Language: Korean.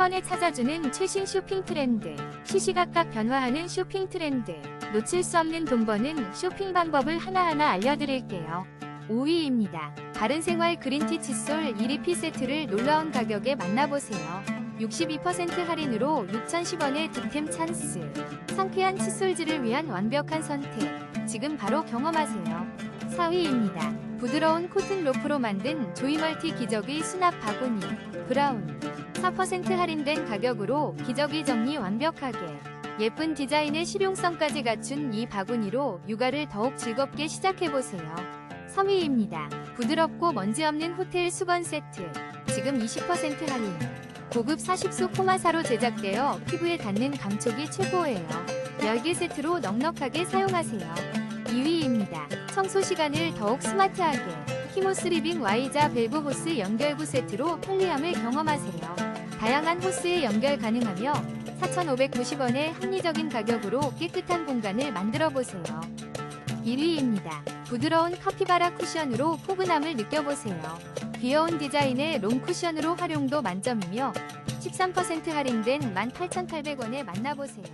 번에 찾아주는 최신 쇼핑 트렌드, 시시각각 변화하는 쇼핑 트렌드, 놓칠 수 없는 돈 버는 쇼핑 방법을 하나하나 알려드릴게요. 5위입니다. 바른생활 그린티 칫솔 1위 세트를 놀라운 가격에 만나보세요. 62% 할인으로 6,010원의 득템 찬스. 상쾌한 칫솔질을 위한 완벽한 선택. 지금 바로 경험하세요. 4위입니다. 부드러운 코튼 로프로 만든 조이멀티 기저귀 수납 바구니 브라운 4% 할인된 가격으로 기저귀 정리 완벽하게 예쁜 디자인의 실용성까지 갖춘 이 바구니로 육아를 더욱 즐겁게 시작해보세요. 3위입니다. 부드럽고 먼지 없는 호텔 수건 세트 지금 20% 할인 고급 40수 포마사로 제작되어 피부에 닿는 감촉이 최고예요. 10개 세트로 넉넉하게 사용하세요. 2위입니다. 청소 시간을 더욱 스마트하게 키모스 리빙 Y자 밸브 호스 연결구 세트로 편리함을 경험하세요. 다양한 호스에 연결 가능하며 4,590원의 합리적인 가격으로 깨끗한 공간을 만들어 보세요. 1위입니다. 부드러운 카피바라 쿠션으로 포근함을 느껴보세요. 귀여운 디자인의 롱 쿠션으로 활용도 만점이며 13% 할인된 18,800원에 만나보세요.